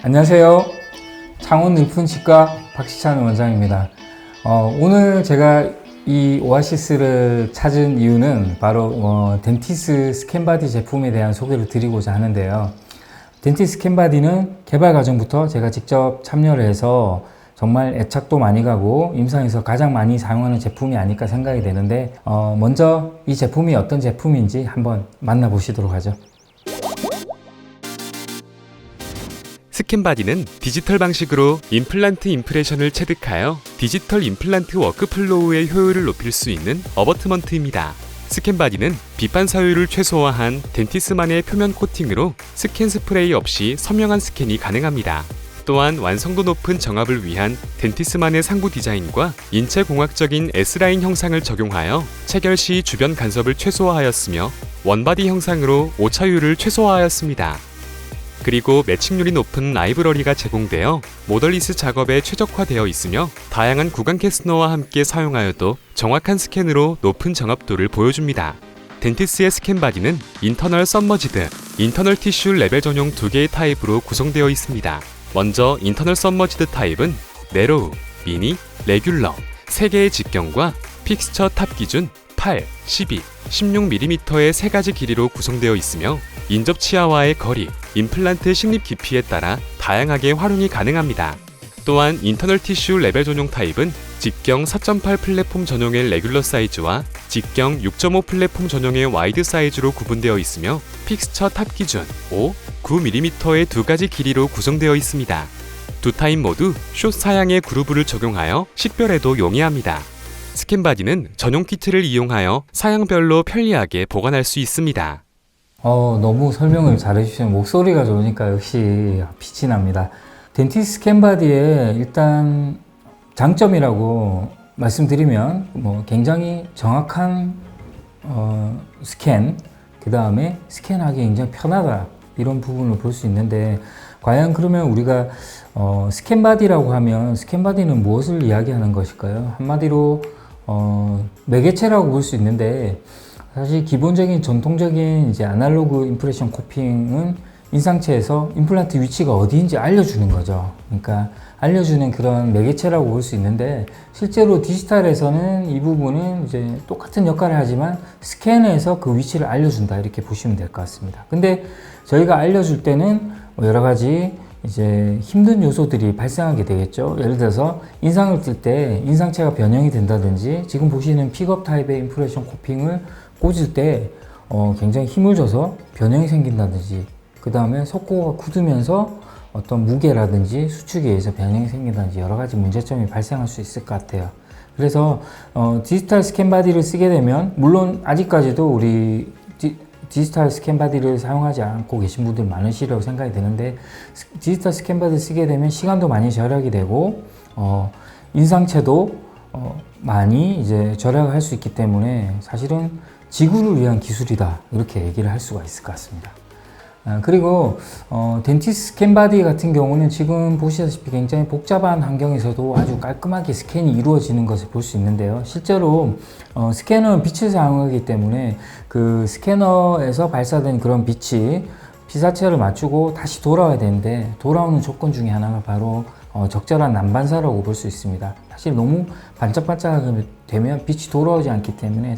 안녕하세요. 창원 늘푼치과 박시찬 원장입니다. 어, 오늘 제가 이 오아시스를 찾은 이유는 바로 어, 덴티스 스캔바디 제품에 대한 소개를 드리고자 하는데요. 덴티스 스캔바디는 개발 과정부터 제가 직접 참여를 해서 정말 애착도 많이 가고 임상에서 가장 많이 사용하는 제품이 아닐까 생각이 되는데 어, 먼저 이 제품이 어떤 제품인지 한번 만나보시도록 하죠. 스캔바디는 디지털 방식으로 임플란트 임프레션을 체득하여 디지털 임플란트 워크플로우의 효율을 높일 수 있는 어버트먼트입니다. 스캔바디는 비판 사유를 최소화한 덴티스만의 표면 코팅으로 스캔 스프레이 없이 선명한 스캔이 가능합니다. 또한 완성도 높은 정압을 위한 덴티스만의 상부 디자인과 인체공학적인 S라인 형상을 적용하여 체결 시 주변 간섭을 최소화하였으며 원바디 형상으로 오차율을 최소화하였습니다. 그리고 매칭률이 높은 라이브러리가 제공되어 모델리스 작업에 최적화되어 있으며 다양한 구간 캐스너와 함께 사용하여도 정확한 스캔으로 높은 정합도를 보여줍니다. 덴티스의 스캔 바디는 인터널 썸머지드, 인터널 티슈 레벨 전용 두 개의 타입으로 구성되어 있습니다. 먼저 인터널 썸머지드 타입은 네로우, 미니, 레귤러 세 개의 직경과 픽스처 탑 기준 8, 12, 16mm의 세 가지 길이로 구성되어 있으며 인접 치아와의 거리, 임플란트 식립 깊이에 따라 다양하게 활용이 가능합니다. 또한 인터널 티슈 레벨 전용 타입은 직경 4.8 플랫폼 전용의 레귤러 사이즈와 직경 6.5 플랫폼 전용의 와이드 사이즈로 구분되어 있으며 픽스처 탑 기준 5, 9mm의 두 가지 길이로 구성되어 있습니다. 두 타입 모두 숏 사양의 그루브를 적용하여 식별에도 용이합니다. 스캔바디는 전용 키트를 이용하여 사양별로 편리하게 보관할 수 있습니다. 어, 너무 설명을 잘해주시면 목소리가 좋으니까 역시 빛이 납니다. 덴티스 스캔바디의 일단 장점이라고 말씀드리면 뭐 굉장히 정확한 어, 스캔, 그 다음에 스캔하기 굉장히 편하다 이런 부분을 볼 수 있는데 과연 그러면 우리가 어, 스캔바디라고 하면 스캔바디는 무엇을 이야기하는 것일까요? 한마디로 어, 매개체라고 볼 수 있는데 사실 기본적인 전통적인 이제 아날로그 임프레션 코핑은 인상체에서 임플란트 위치가 어디인지 알려주는 거죠. 그러니까 알려주는 그런 매개체라고 볼 수 있는데 실제로 디지털에서는 이 부분은 이제 똑같은 역할을 하지만 스캔에서 그 위치를 알려준다 이렇게 보시면 될 것 같습니다. 근데 저희가 알려줄 때는 뭐 여러 가지 이제 힘든 요소들이 발생하게 되겠죠. 예를 들어서 인상을 뜰 때 인상체가 변형이 된다든지 지금 보시는 픽업 타입의 임프레션 코핑을 꽂을 때 어, 굉장히 힘을 줘서 변형이 생긴다든지 그 다음에 속고가 굳으면서 어떤 무게라든지 수축에 의해서 변형이 생긴다든지 여러 가지 문제점이 발생할 수 있을 것 같아요. 그래서 어, 디지털 스캔 바디를 쓰게 되면 물론 아직까지도 우리 디, 디지털 스캔 바디를 사용하지 않고 계신 분들 많으시리라고 생각이 드는데 스- 디지털 스캔 바디 쓰게 되면 시간도 많이 절약이 되고 어, 인상체도 어, 많이 이제 절약할 수 있기 때문에 사실은 지구를 위한 기술이다 이렇게 얘기를 할 수가 있을 것 같습니다. 아, 그리고 어, 덴티스 스캔 바디 같은 경우는 지금 보시다시피 굉장히 복잡한 환경에서도 아주 깔끔하게 스캔이 이루어지는 것을 볼 수 있는데요. 실제로 어, 스캐너는 빛을 사용하기 때문에 그 스캐너에서 발사된 그런 빛이 피사체를 맞추고 다시 돌아와야 되는데 돌아오는 조건 중에 하나가 바로 어, 적절한 난반사라고 볼 수 있습니다. 사실 너무 반짝반짝하게 되면 빛이 돌아오지 않기 때문에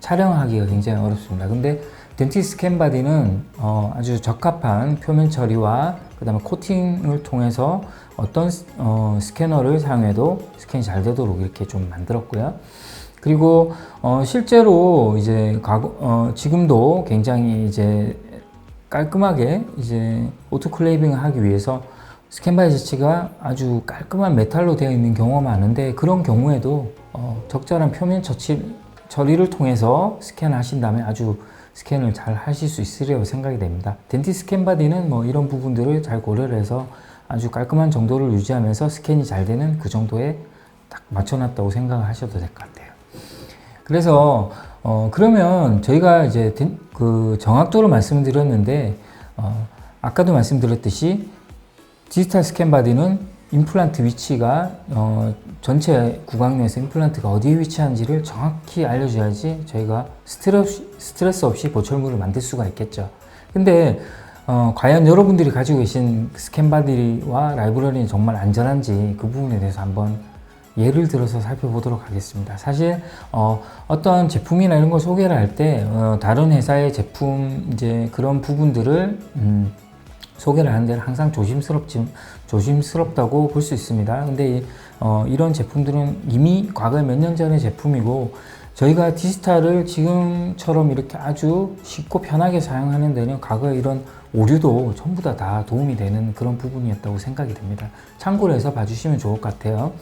촬영하기가 굉장히 어렵습니다. 근데 덴티스 스캔 바디는 어, 아주 적합한 표면 처리와 그 다음에 코팅을 통해서 어떤 스- 어, 스캐너를 사용해도 스캔이 잘 되도록 이렇게 좀 만들었고요. 그리고 어, 실제로 이제 과거, 어, 지금도 굉장히 이제 깔끔하게 이제 오토클레이빙을 하기 위해서 스캔바디 자체가 아주 깔끔한 메탈로 되어 있는 경우가 많은데 그런 경우에도 어, 적절한 표면 처치, 처리를 통해서 스캔하신다면 아주 스캔을 잘 하실 수 있으리라고 생각이 됩니다. 덴티 스캔 바디는 뭐 이런 부분들을 잘 고려를 해서 아주 깔끔한 정도를 유지하면서 스캔이 잘 되는 그 정도에 딱 맞춰놨다고 생각을 하셔도 될 것 같아요. 그래서 어 그러면 저희가 이제 된- 그 정확도를 말씀드렸는데 어 아까도 말씀드렸듯이 디지털 스캔 바디는 임플란트 위치가 어 전체 구강 내에서 임플란트가 어디에 위치한지를 정확히 알려줘야지 저희가 스트레스, 스트레스 없이 보철물을 만들 수가 있겠죠. 근데 어, 과연 여러분들이 가지고 계신 스캔바디와 라이브러리는 정말 안전한지 그 부분에 대해서 한번 예를 들어서 살펴보도록 하겠습니다. 사실 어, 어떤 제품이나 이런 걸 소개를 할때 어, 다른 회사의 제품 이제 그런 부분들을 음, 소개를 하는 데는 항상 조심스럽지 조심스럽다고 볼 수 있습니다. 근데 이, 어, 이런 제품들은 이미 과거에 몇 년 전의 제품이고 저희가 디지털을 지금처럼 이렇게 아주 쉽고 편하게 사용하는 데는 과거에 이런 오류도 전부 다, 다 도움이 되는 그런 부분이었다고 생각이 됩니다. 참고로 해서 봐주시면 좋을 것 같아요.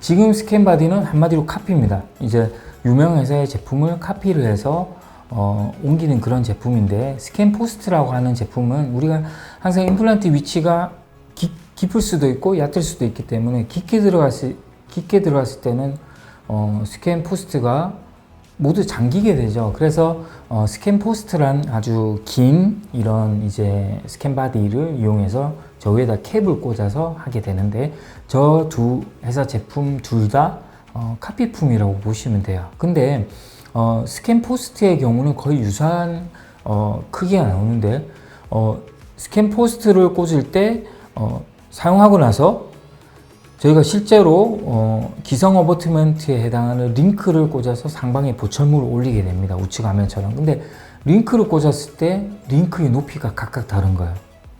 지금 스캔 바디는 한마디로 카피입니다. 이제 유명 회사의 제품을 카피를 해서 어, 옮기는 그런 제품인데 스캔 포스트라고 하는 제품은 우리가 항상 임플란트 위치가 깊, 깊을 수도 있고 얕을 수도 있기 때문에 깊게 들어갔을 깊게 들어갔을 때는 어, 스캔 포스트가 모두 잠기게 되죠. 그래서 어, 스캔 포스트란 아주 긴 이런 이제 스캔 바디를 이용해서 저 위에다 캡을 꽂아서 하게 되는데 저 두 회사 제품 둘다 어, 카피품이라고 보시면 돼요. 근데 어, 스캔 포스트의 경우는 거의 유사한 어, 크기가 나오는데 어, 스캔 포스트를 꽂을 때 어, 사용하고 나서 저희가 실제로 어, 기성 어버트먼트에 해당하는 링크를 꽂아서 상방에 보철물을 올리게 됩니다. 우측 화면처럼. 근데 링크를 꽂았을 때 링크의 높이가 각각 다른 거예요.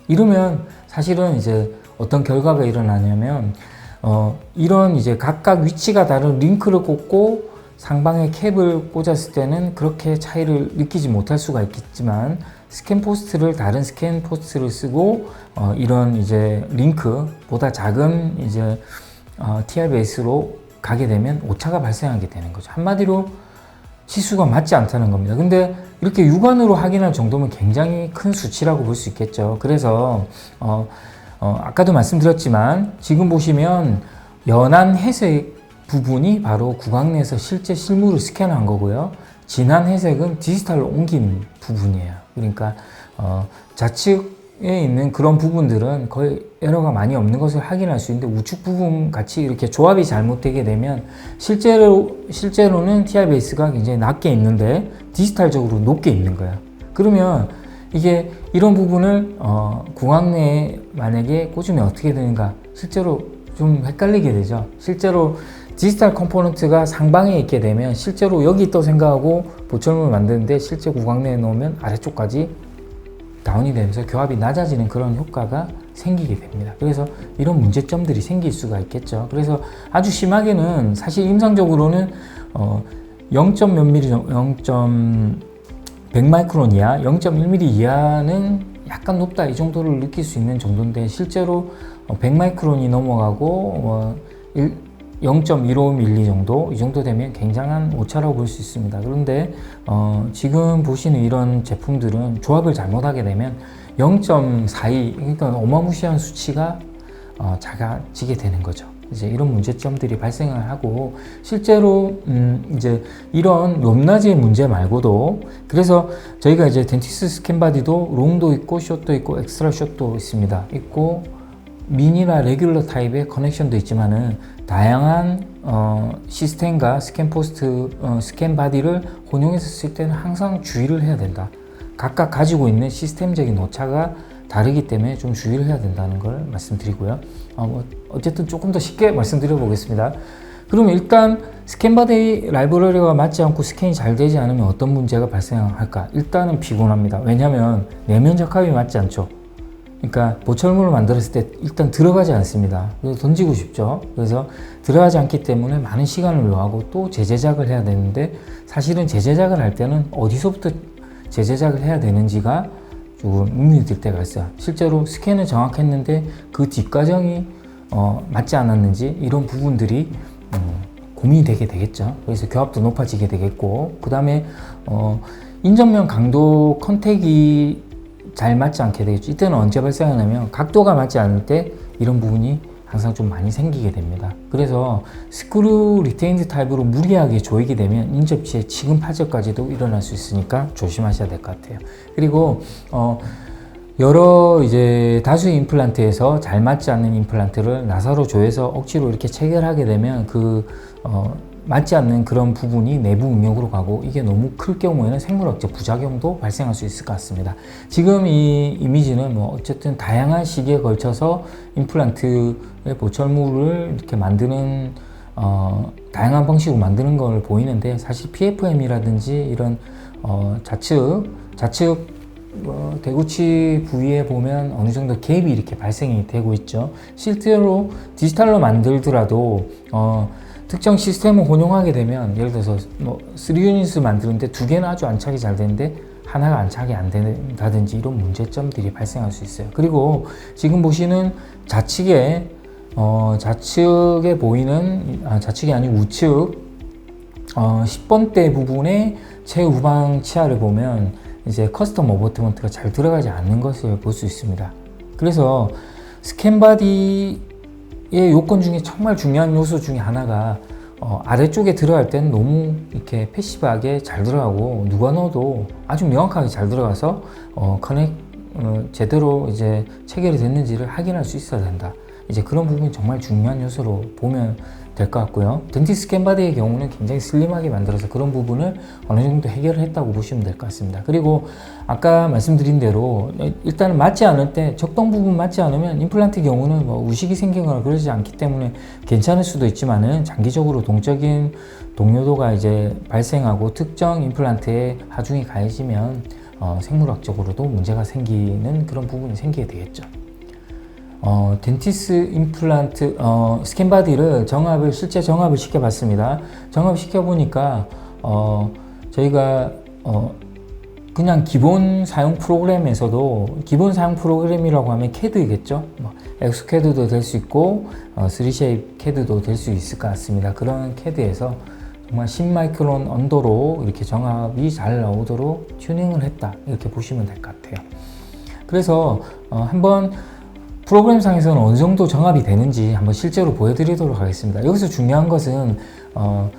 이러면 사실은 이제 어떤 결과가 일어나냐면 어, 이런 이제 각각 위치가 다른 링크를 꽂고 상방에 캡을 꽂았을 때는 그렇게 차이를 느끼지 못할 수가 있겠지만 스캔 포스트를 다른 스캔 포스트를 쓰고 어, 이런 이제 링크보다 작은 이제 어, TR 베이스로 가게 되면 오차가 발생하게 되는 거죠. 한마디로 치수가 맞지 않다는 겁니다. 근데 이렇게 육안으로 확인할 정도면 굉장히 큰 수치라고 볼 수 있겠죠. 그래서 어, 어, 아까도 말씀드렸지만 지금 보시면 연한 회색 부분이 바로 구강 내에서 실제 실물을 스캔한 거고요. 진한 회색은 디지털로 옮긴 부분이에요. 그러니까 어, 좌측에 있는 그런 부분들은 거의 에러가 많이 없는 것을 확인할 수 있는데 우측 부분 같이 이렇게 조합이 잘못되게 되면 실제로 실제로는 TR 베이스가 굉장히 낮게 있는데 디지털적으로 높게 있는 거예요. 그러면 이게 이런 부분을 어, 구강 내에 만약에 꽂으면 어떻게 되는가 실제로 좀 헷갈리게 되죠. 실제로 디지털 컴포넌트가 상방에 있게 되면 실제로 여기 있다고 생각하고 보철물을 만드는데 실제 구강 내에 넣으면 아래쪽까지 다운이 되면서 교합이 낮아지는 그런 효과가 생기게 됩니다. 그래서 이런 문제점들이 생길 수가 있겠죠. 그래서 아주 심하게는 사실 임상적으로는 어, 0. 몇 미리, 0. 100 마이크론 이하, 0.1mm 이하는 약간 높다 이 정도를 느낄 수 있는 정도인데 실제로 100 마이크론이 넘어가고 어, 0.15mm 정도 이 정도 되면 굉장한 오차라고 볼 수 있습니다. 그런데 어, 지금 보시는 이런 제품들은 조합을 잘못하게 되면 0.42 그러니까 어마무시한 수치가 어, 작아지게 되는 거죠. 이제 이런 문제점들이 발생을 하고 실제로 음 이제 이런 높낮이의 문제 말고도 그래서 저희가 이제 덴티스 스캔바디도 롱도 있고 숏도 있고 엑스트라 숏도 있습니다. 있고 미니나 레귤러 타입의 커넥션도 있지만은 다양한 어, 시스템과 스캔 포스트, 어, 스캔 바디를 혼용해서 쓸 때는 항상 주의를 해야 된다. 각각 가지고 있는 시스템적인 오차가 다르기 때문에 좀 주의를 해야 된다는 걸 말씀드리고요. 어, 뭐 어쨌든 조금 더 쉽게 말씀드려 보겠습니다. 그러면 일단 스캔 바디 라이브러리가 맞지 않고 스캔이 잘 되지 않으면 어떤 문제가 발생할까? 일단은 피곤합니다. 왜냐하면 내면 적합이 맞지 않죠. 그러니까 보철물을 만들었을 때 일단 들어가지 않습니다. 그래서 던지고 싶죠. 그래서 들어가지 않기 때문에 많은 시간을 요하고 또 재제작을 해야 되는데 사실은 재제작을 할 때는 어디서부터 재제작을 해야 되는지가 조금 의문이 들 때가 있어요. 실제로 스캔은 정확했는데 그 뒷과정이 어, 맞지 않았는지 이런 부분들이 음, 고민이 되게 되겠죠. 그래서 교합도 높아지게 되겠고 그 다음에 어, 인정면 강도 컨택이 잘 맞지 않게 되겠죠. 이때는 언제 발생하냐면 각도가 맞지 않을 때 이런 부분이 항상 좀 많이 생기게 됩니다. 그래서 스크류 리테인드 타입으로 무리하게 조이게 되면 인접지에 지금 파절까지도 일어날 수 있으니까 조심하셔야 될 것 같아요. 그리고 어 여러 이제 다수의 임플란트에서 잘 맞지 않는 임플란트를 나사로 조여서 억지로 이렇게 체결하게 되면 그 어, 맞지 않는 그런 부분이 내부 응력으로 가고 이게 너무 클 경우에는 생물학적 부작용도 발생할 수 있을 것 같습니다. 지금 이 이미지는 뭐 어쨌든 다양한 시기에 걸쳐서 임플란트의 보철물을 이렇게 만드는 어, 다양한 방식으로 만드는 걸 보이는데 사실 PFM이라든지 이런 어, 좌측 좌측 어, 대구치 부위에 보면 어느 정도 갭이 이렇게 발생이 되고 있죠. 실제로 디지털로 만들더라도 어, 특정 시스템을 혼용하게 되면 예를 들어서 뭐 3유닛을 만드는데 두 개는 아주 안착이 잘 되는데 하나가 안착이 안 된다든지 이런 문제점들이 발생할 수 있어요. 그리고 지금 보시는 좌측에 어, 좌측에 보이는 아, 좌측이 아니고 우측 어, 10번대 부분의 최우방 치아를 보면 이제 커스텀 어버트먼트가 잘 들어가지 않는 것을 볼 수 있습니다. 그래서 스캔바디의 요건 중에 정말 중요한 요소 중에 하나가 어, 아래쪽에 들어갈 때는 너무 이렇게 패시브하게 잘 들어가고 누가 넣어도 아주 명확하게 잘 들어가서 어, 커넥 어, 제대로 이제 체결이 됐는지를 확인할 수 있어야 된다. 이제 그런 부분이 정말 중요한 요소로 보면 될 것 같고요. 덴티 스캔바디의 경우는 굉장히 슬림하게 만들어서 그런 부분을 어느 정도 해결을 했다고 보시면 될 것 같습니다. 그리고 아까 말씀드린 대로 일단은 맞지 않을 때 적동 부분 맞지 않으면 임플란트 경우는 뭐 우식이 생기거나 그러지 않기 때문에 괜찮을 수도 있지만은 장기적으로 동적인 동요도가 이제 발생하고 특정 임플란트에 하중이 가해지면 어, 생물학적으로도 문제가 생기는 그런 부분이 생기게 되겠죠. 어, 덴티스 임플란트 어, 스캔바디를 정합을 실제 정합을 시켜봤습니다. 정합 시켜보니까 어, 저희가 어, 그냥 기본 사용 프로그램에서도 기본 사용 프로그램이라고 하면 캐드겠죠. 뭐, 엑스캐드도 될 수 있고 어, 3쉐입 캐드도 될 수 있을 것 같습니다. 그런 캐드에서 정말 10마이크론 언더로 이렇게 정합이 잘 나오도록 튜닝을 했다 이렇게 보시면 될 것 같아요. 그래서 어, 한번 프로그램상에서는 어느 정도 정합이 되는지 한번 실제로 보여드리도록 하겠습니다. 여기서 중요한 것은 어,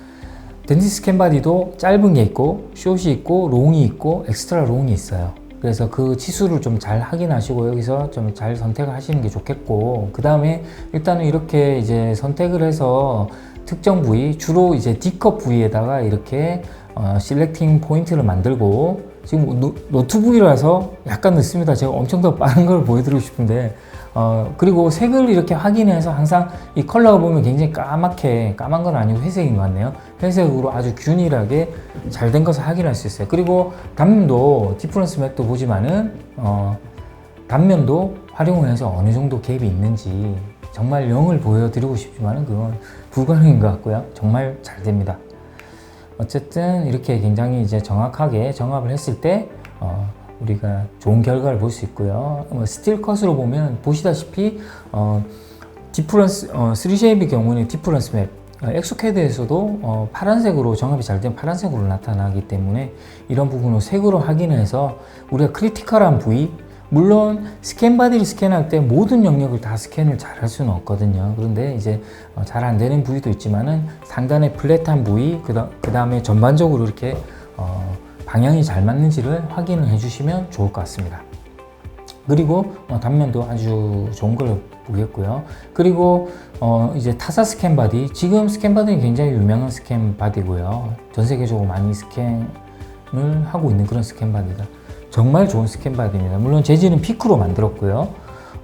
덴티스 캔바디도 짧은 게 있고 숏이 있고 롱이 있고 엑스트라 롱이 있어요. 그래서 그 치수를 좀 잘 확인하시고 여기서 좀 잘 선택을 하시는 게 좋겠고 그 다음에 일단은 이렇게 이제 선택을 해서 특정 부위 주로 이제 D컵 부위에다가 이렇게 어, 실렉팅 포인트를 만들고 지금 노, 노트북이라서 약간 늦습니다. 제가 엄청 더 빠른 걸 보여드리고 싶은데 어, 그리고 색을 이렇게 확인해서 항상 이 컬러가 보면 굉장히 까맣게 까만 건 아니고 회색인 것 같네요. 회색으로 아주 균일하게 잘 된 것을 확인할 수 있어요. 그리고 단면도 디프런스 맥도 보지만은 어, 단면도 활용을 해서 어느 정도 갭이 있는지 정말 0을 보여드리고 싶지만은 그건 불가능인 것 같고요. 정말 잘 됩니다. 어쨌든 이렇게 굉장히 이제 정확하게 정합을 했을 때 어, 우리가 좋은 결과를 볼 수 있고요. 뭐 스틸 컷으로 보면 보시다시피 어, 디프런스 어, 3쉐입의 경우는 디프런스 맵 어, 엑소캐드에서도 어, 파란색으로 정합이 잘된 파란색으로 나타나기 때문에 이런 부분을 색으로 확인해서 우리가 크리티컬한 부위 물론 스캔 바디를 스캔할 때 모든 영역을 다 스캔을 잘 할 수는 없거든요. 그런데 이제 어, 잘안 되는 부위도 있지만은 상단에 플랫한 부위 그 다음에 전반적으로 이렇게 어, 방향이 잘 맞는지를 확인을 해주시면 좋을 것 같습니다. 그리고 어, 단면도 아주 좋은 걸 보겠고요. 그리고 어, 이제 타사 스캔 바디 지금 스캔 바디는 굉장히 유명한 스캔 바디고요. 전 세계적으로 많이 스캔을 하고 있는 그런 스캔 바디다. 정말 좋은 스캔 바디입니다. 물론 재질은 피크로 만들었고요.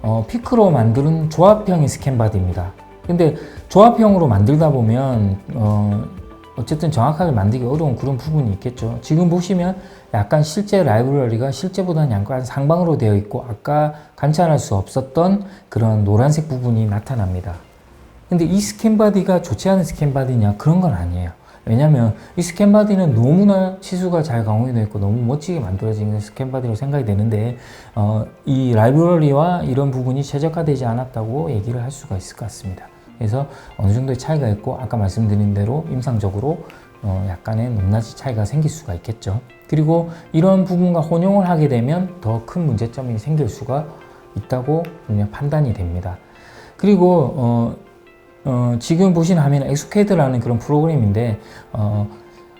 어, 피크로 만드는 조합형의 스캔 바디입니다. 근데 조합형으로 만들다 보면 어, 어쨌든 정확하게 만들기 어려운 그런 부분이 있겠죠. 지금 보시면 약간 실제 라이브러리가 실제보다는 약간 상방으로 되어 있고 아까 관찰할 수 없었던 그런 노란색 부분이 나타납니다. 근데 이 스캔 바디가 좋지 않은 스캔 바디냐? 그런 건 아니에요. 왜냐면 이 스캔 바디는 너무나 치수가 잘 강화되어 있고 너무 멋지게 만들어진 스캔 바디로 생각이 되는데 어, 이 라이브러리와 이런 부분이 최적화되지 않았다고 얘기를 할 수가 있을 것 같습니다. 그래서 어느 정도의 차이가 있고 아까 말씀드린 대로 임상적으로 어, 약간의 높낮이 차이가 생길 수가 있겠죠. 그리고 이런 부분과 혼용을 하게 되면 더 큰 문제점이 생길 수가 있다고 그냥 판단이 됩니다. 그리고 어, 어, 지금 보신 화면은 엑스캐드라는 그런 프로그램인데 어,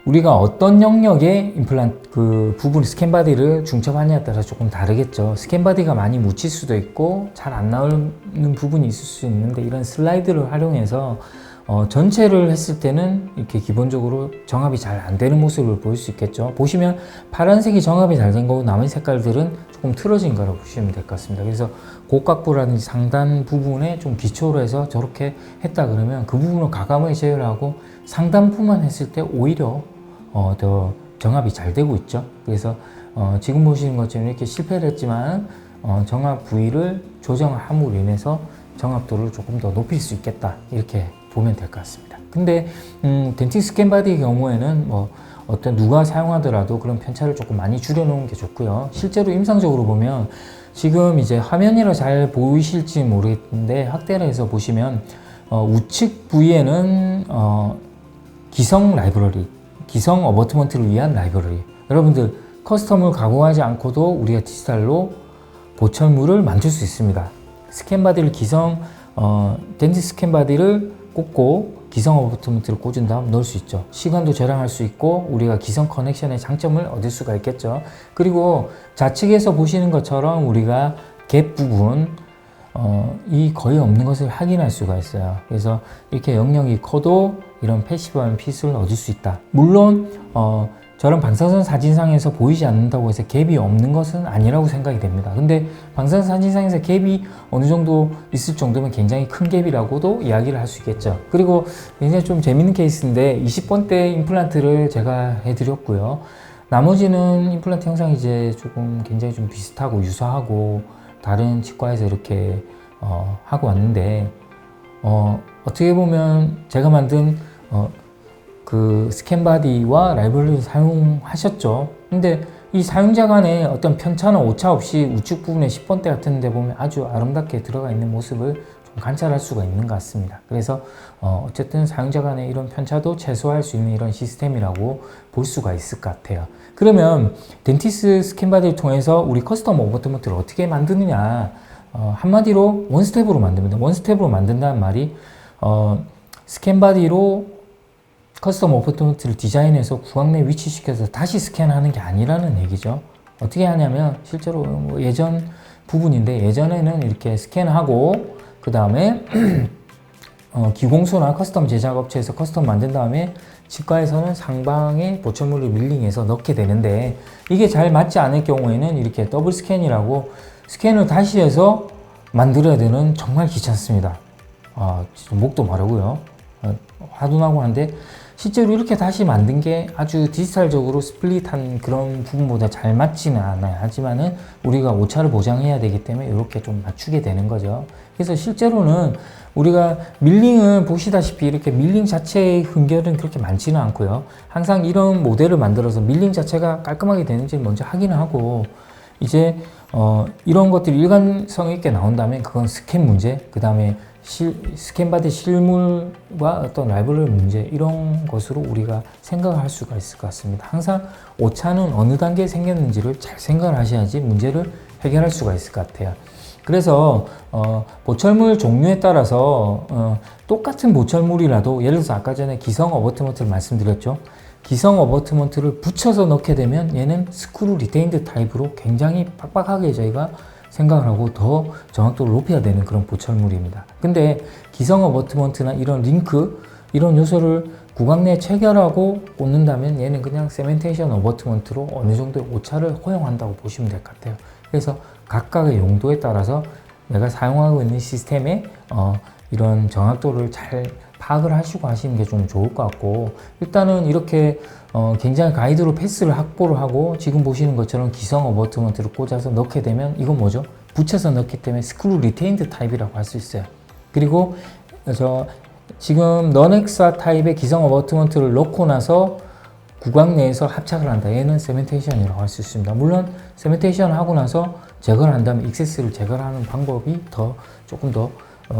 우리가 어떤 영역에 임플란트 그 부분 스캔 바디를 중첩하냐에 따라 조금 다르겠죠. 스캔 바디가 많이 묻힐 수도 있고 잘 안 나오는 부분이 있을 수 있는데 이런 슬라이드를 활용해서 어, 전체를 했을 때는 이렇게 기본적으로 정합이 잘 안 되는 모습을 보일 수 있겠죠. 보시면 파란색이 정합이 잘 된 거고 나머지 색깔들은 조금 틀어진 거라고 보시면 될 것 같습니다. 그래서 고각부라든지 상단 부분에 좀 기초로 해서 저렇게 했다 그러면 그 부분을 가감하게 제어를 하고 상단부만 했을 때 오히려 어, 더 정합이 잘 되고 있죠. 그래서 어, 지금 보시는 것처럼 이렇게 실패를 했지만 어, 정합 부위를 조정함으로 인해서 정합도를 조금 더 높일 수 있겠다 이렇게 보면 될 것 같습니다. 근데 음, 덴티 스캔 바디의 경우에는 뭐 어떤 누가 사용하더라도 그런 편차를 조금 많이 줄여놓은 게 좋고요. 실제로 임상적으로 보면 지금 이제 화면이라 잘 보이실지 모르겠는데 확대를 해서 보시면 어, 우측 부위에는 어, 기성 라이브러리, 기성 어버트먼트를 위한 라이브러리. 여러분들 커스텀을 가공하지 않고도 우리가 디지털로 보철물을 만들 수 있습니다. 스캔 바디를 기성 어, 덴티 스캔 바디를 꽂고 기성 어버트먼트를 꽂은 다음 넣을 수 있죠. 시간도 절약할 수 있고 우리가 기성 커넥션의 장점을 얻을 수가 있겠죠. 그리고 좌측에서 보시는 것처럼 우리가 갭 부분 어, 이 거의 없는 것을 확인할 수가 있어요. 그래서 이렇게 영역이 커도 이런 패시브한 핏을 얻을 수 있다. 물론 어, 저런 방사선 사진상에서 보이지 않는다고 해서 갭이 없는 것은 아니라고 생각이 됩니다. 근데 방사선 사진상에서 갭이 어느 정도 있을 정도면 굉장히 큰 갭이라고도 이야기를 할 수 있겠죠. 그리고 굉장히 좀 재밌는 케이스인데 20번대 임플란트를 제가 해드렸고요. 나머지는 임플란트 형상이 이제 조금 굉장히 좀 비슷하고 유사하고 다른 치과에서 이렇게 어, 하고 왔는데 어, 어떻게 보면 제가 만든 어, 그 스캔바디와 라이브러리를 사용하셨죠. 근데 이 사용자 간의 어떤 편차나 오차 없이 우측 부분에 10번대 같은 데 보면 아주 아름답게 들어가 있는 모습을 좀 관찰할 수가 있는 것 같습니다. 그래서 어, 어쨌든 사용자 간의 이런 편차도 최소화할 수 있는 이런 시스템이라고 볼 수가 있을 것 같아요. 그러면 덴티스 스캔바디를 통해서 우리 커스텀 오버트먼트를 어떻게 만드느냐 어, 한마디로 원스텝으로 만듭니다. 원스텝으로 만든다는 말이 어, 스캔바디로 커스텀 오퍼트먼트를 디자인해서 구강 내 위치시켜서 다시 스캔하는 게 아니라는 얘기죠. 어떻게 하냐면 실제로 뭐 예전 부분인데 예전에는 이렇게 스캔하고 그 다음에 어, 기공소나 커스텀 제작 업체에서 커스텀 만든 다음에 치과에서는 상방에 보철물을 밀링해서 넣게 되는데 이게 잘 맞지 않을 경우에는 이렇게 더블 스캔이라고 스캔을 다시 해서 만들어야 되는 정말 귀찮습니다. 아, 목도 마르고요. 어, 화도 나고 하는데 실제로 이렇게 다시 만든 게 아주 디지털적으로 스플릿한 그런 부분보다 잘 맞지는 않아요. 하지만은 우리가 오차를 보장해야 되기 때문에 이렇게 좀 맞추게 되는 거죠. 그래서 실제로는 우리가 밀링은 보시다시피 이렇게 밀링 자체의 흥결은 그렇게 많지는 않고요. 항상 이런 모델을 만들어서 밀링 자체가 깔끔하게 되는지 먼저 확인을 하고 이제 어, 이런 것들이 일관성 있게 나온다면 그건 스캔 문제, 그 다음에 스캔받은 실물과 어떤 라이브러리 문제 이런 것으로 우리가 생각을 할 수가 있을 것 같습니다. 항상 오차는 어느 단계에 생겼는지를 잘 생각을 하셔야지 문제를 해결할 수가 있을 것 같아요. 그래서 어, 보철물 종류에 따라서 어, 똑같은 보철물이라도 예를 들어서 아까 전에 기성 어버트먼트를 말씀드렸죠. 기성 어버트먼트를 붙여서 넣게 되면 얘는 스크루 리테인드 타입으로 굉장히 빡빡하게 저희가 생각을 하고 더 정확도를 높여야 되는 그런 보철물입니다. 근데 기성 어버트먼트나 이런 링크 이런 요소를 구강 내에 체결하고 꽂는다면 얘는 그냥 세멘테이션 어버트먼트로 어느 정도의 오차를 허용한다고 보시면 될 것 같아요. 그래서 각각의 용도에 따라서 내가 사용하고 있는 시스템에 어, 이런 정확도를 잘 파악을 하시고 하시는 게 좀 좋을 것 같고 일단은 이렇게 어, 굉장히 가이드로 패스를 확보를 하고 지금 보시는 것처럼 기성 어버트먼트를 꽂아서 넣게 되면 이건 뭐죠? 붙여서 넣기 때문에 스크루 리테인드 타입이라고 할 수 있어요. 그리고 저 지금 너넥사 타입의 기성 어버트먼트를 넣고 나서 구강 내에서 합착을 한다. 얘는 세멘테이션이라고 할 수 있습니다. 물론 세멘테이션 하고 나서 제거를 한다면 익세스를 제거를 하는 방법이 더 조금 더 어,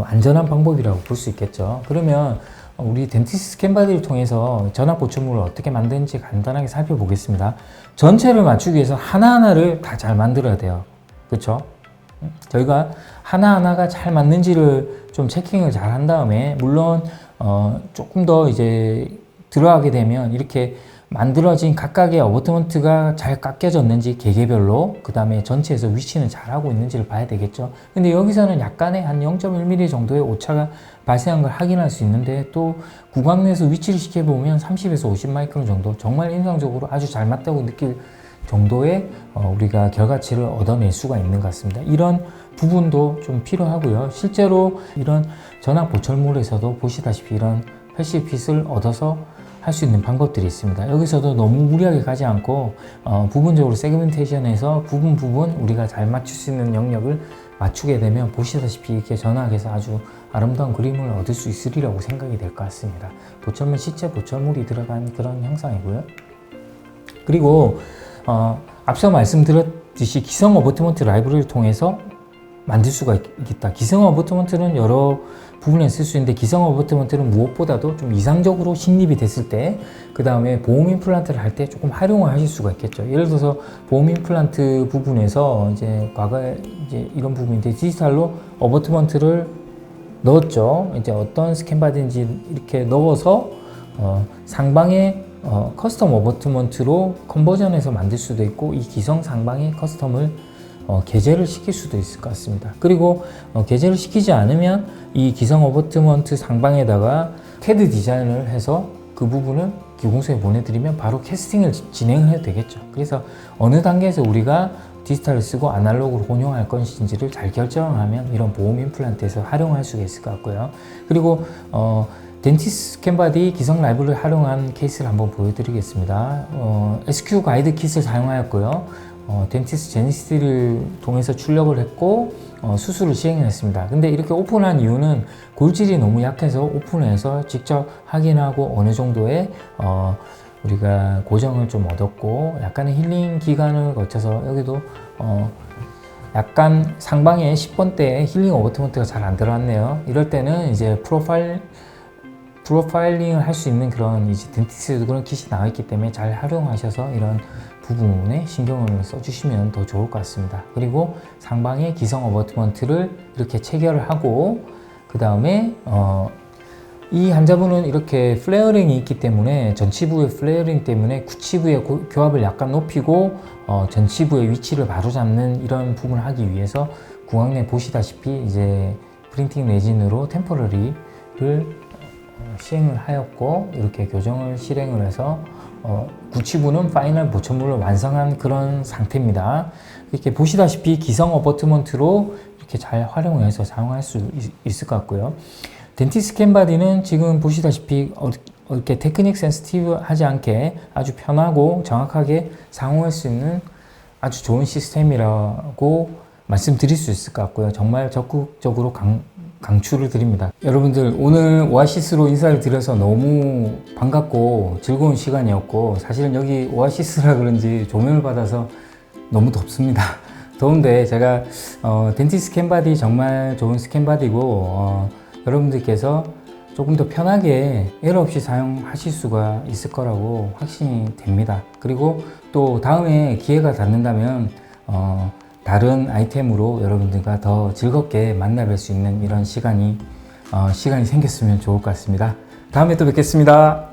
안전한 방법이라고 볼 수 있겠죠. 그러면 우리 덴티스 스캔바디를 통해서 전압 보충물을 어떻게 만드는지 간단하게 살펴보겠습니다. 전체를 맞추기 위해서 하나하나를 다 잘 만들어야 돼요. 그렇죠? 저희가 하나하나가 잘 맞는지를 좀 체킹을 잘 한 다음에 물론 어, 조금 더 이제 들어가게 되면 이렇게 만들어진 각각의 어버트먼트가 잘 깎여졌는지 개개별로 그 다음에 전체에서 위치는 잘 하고 있는지를 봐야 되겠죠. 근데 여기서는 약간의 한 0.1mm 정도의 오차가 발생한 걸 확인할 수 있는데 또 구강 내에서 위치를 시켜보면 30에서 50 마이크론 정도 정말 인상적으로 아주 잘 맞다고 느낄 정도의 어, 우리가 결과치를 얻어낼 수가 있는 것 같습니다. 이런 부분도 좀 필요하고요. 실제로 이런 전압 보철물에서도 보시다시피 이런 패시브 핏을 얻어서 할 수 있는 방법들이 있습니다. 여기서도 너무 무리하게 가지 않고 어, 부분적으로 세그멘테이션에서 부분 부분 우리가 잘 맞출 수 있는 영역을 맞추게 되면 보시다시피 이렇게 전학에서 아주 아름다운 그림을 얻을 수 있으리라고 생각이 될 것 같습니다. 보철물 시체 보철물이 들어간 그런 형상이고요. 그리고 어, 앞서 말씀드렸듯이 기성 어버트먼트 라이브러리를 통해서 만들 수가 있- 있겠다. 기성 어버트먼트는 여러 부분에 쓸수 있는데 기성 어버트먼트는 무엇보다도 좀 이상적으로 식립이 됐을 때, 그 다음에 보험 임플란트를 할 때 조금 활용을 하실 수가 있겠죠. 예를 들어서 보험 임플란트 부분에서 이제 과거에 이제 이런 부분인데 디지털로 어버트먼트를 넣었죠. 이제 어떤 스캔바디인지 이렇게 넣어서 어, 상방에 어, 커스텀 어버트먼트로 컨버전해서 만들 수도 있고 이 기성 상방에 커스텀을 어, 게재를 시킬 수도 있을 것 같습니다. 그리고 어, 게재를 시키지 않으면 이 기성 어버트먼트 상방에다가 캐드 디자인을 해서 그 부분을 기공소에 보내드리면 바로 캐스팅을 지- 진행을 해도 되겠죠. 그래서 어느 단계에서 우리가 디지털을 쓰고 아날로그로 혼용할 것인지를 잘 결정하면 이런 보험 임플란트에서 활용할 수가 있을 것 같고요. 그리고 어, 덴티스 스캔바디 기성 라이브를 활용한 케이스를 한번 보여드리겠습니다. 어, SQ 가이드 킷을 사용하였고요. 어, 덴티스 제니시티를 통해서 출력을 했고 어, 수술을 시행했습니다. 근데 이렇게 오픈한 이유는 골질이 너무 약해서 오픈해서 직접 확인하고 어느 정도의 어, 우리가 고정을 좀 얻었고 약간의 힐링 기간을 거쳐서 여기도 어, 약간 상방에 10번대에 힐링 어버트먼트가 잘 안 들어왔네요. 이럴 때는 이제 프로파일 프로파일링을 할 수 있는 그런 이제 덴티스도 그런 킷이 나와 있기 때문에 잘 활용하셔서 이런 부분에 신경을 써주시면 더 좋을 것 같습니다. 그리고 상방에 기성 어버트먼트를 이렇게 체결을 하고 그 다음에 어, 이 환자분은 이렇게 플레어링이 있기 때문에 전치부의 플레어링 때문에 구치부의 고- 교합을 약간 높이고 어, 전치부의 위치를 바로잡는 이런 부분을 하기 위해서 구강 내 보시다시피 이제 프린팅 레진으로 템퍼러리를 어, 시행을 하였고 이렇게 교정을 실행을 해서 어, 구치부는 파이널 보천물을 완성한 그런 상태입니다. 이렇게 보시다시피 기성 어버트먼트로 이렇게 잘 활용해서 사용할 수 있, 있을 것 같고요. 덴티 스 캔 바디는 지금 보시다시피 어, 이렇게 테크닉 센스티브 하지 않게 아주 편하고 정확하게 사용할 수 있는 아주 좋은 시스템이라고 말씀드릴 수 있을 것 같고요. 정말 적극적으로 강, 강추를 드립니다. 여러분들 오늘 오아시스로 인사를 드려서 너무 반갑고 즐거운 시간이었고 사실은 여기 오아시스라 그런지 조명을 받아서 너무 덥습니다. 더운데 제가 어, 덴티 스캔바디 정말 좋은 스캔바디고 어, 여러분들께서 조금 더 편하게 에러 없이 사용하실 수가 있을 거라고 확신이 됩니다. 그리고 또 다음에 기회가 닿는다면 어, 다른 아이템으로 여러분들과 더 즐겁게 만나뵐 수 있는 이런 시간이 어, 시간이 생겼으면 좋을 것 같습니다. 다음에 또 뵙겠습니다.